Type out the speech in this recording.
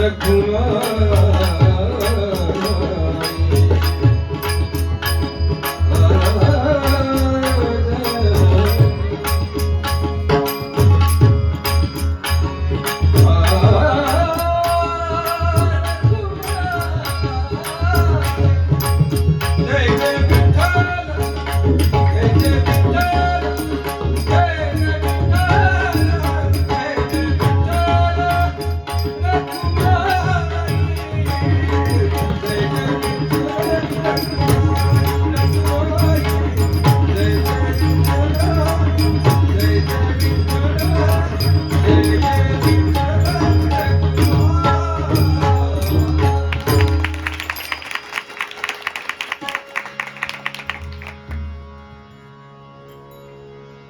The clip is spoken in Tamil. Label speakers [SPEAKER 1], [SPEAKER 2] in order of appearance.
[SPEAKER 1] சகுனா